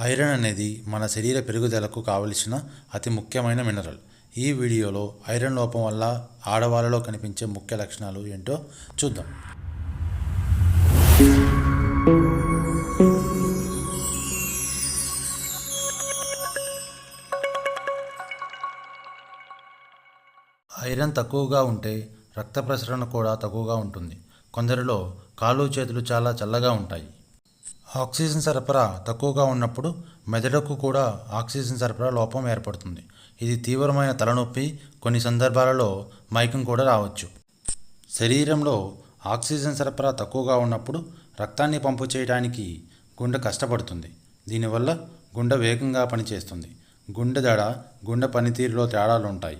Iron అనేది మన శరీర పెరుగుదలకు కావలసిన అతి ముఖ్యమైన మినరల్ ఈ వీడియోలో ఐరన్ లోపం వల్ల ఆడవాళ్ళలో కనిపించే ముఖ్య లక్షణాలు ఏంటో చూద్దాం. ఐరన్ తక్కువగా ఉంటే రక్త ప్రసరణ కూడా తక్కువగా ఉంటుంది. కొందరిలో కాళ్ళు చేతులు చాలా చల్లగా ఉంటాయి. ఆక్సిజన్ సరఫరా తక్కువగా ఉన్నప్పుడు మెదడుకు కూడా ఆక్సిజన్ సరఫరా లోపం ఏర్పడుతుంది. ఇది తీవ్రమైన తలనొప్పి కొన్ని సందర్భాలలో మైకం కూడా రావచ్చు. శరీరంలో ఆక్సిజన్ సరఫరా తక్కువగా ఉన్నప్పుడు రక్తాన్ని పంపు చేయడానికి గుండె కష్టపడుతుంది. దీనివల్ల గుండె వేగంగా పనిచేస్తుంది. గుండె దడ గుండె పనితీరులో తేడాలు ఉంటాయి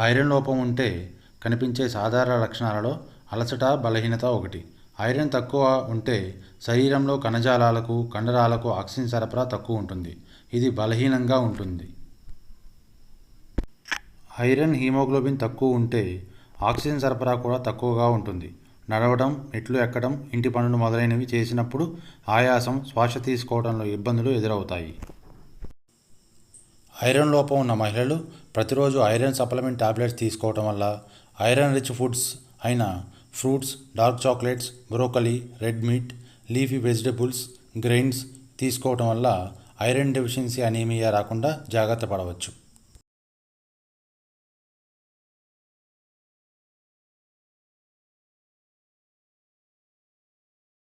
ఐరన్ లోపం ఉంటే కనిపించే సాధారణ లక్షణాలలో అలసట బలహీనత ఒకటి. ఐరన్ తక్కువ ఉంటే శరీరంలో కణజాలాలకు కండరాలకు ఆక్సిజన్ సరఫరా తక్కువ ఉంటుంది. ఇది బలహీనంగా ఉంటుంది. ఐరన్ హీమోగ్లోబిన్ తక్కువ ఉంటే ఆక్సిజన్ సరఫరా కూడా తక్కువగా ఉంటుంది. నడవడం మెట్లు ఎక్కడం ఇంటి పనులు మొదలైనవి చేసినప్పుడు ఆయాసం శ్వాస తీసుకోవడంలో ఇబ్బందులు ఎదురవుతాయి. ఐరన్ లోపం ఉన్న మహిళలు ప్రతిరోజు ఐరన్ సప్లిమెంట్ టాబ్లెట్స్ తీసుకోవటం వల్ల ఐరన్ రిచ్ ఫుడ్స్ అయిన fruits dark chocolates broccoli red meat leafy vegetables grains తీసుకోవటం వల్ల ఐరన్ డెఫిషియన్సీ అనీమియా రాకుండా జాగ్రత్త పడవచ్చు.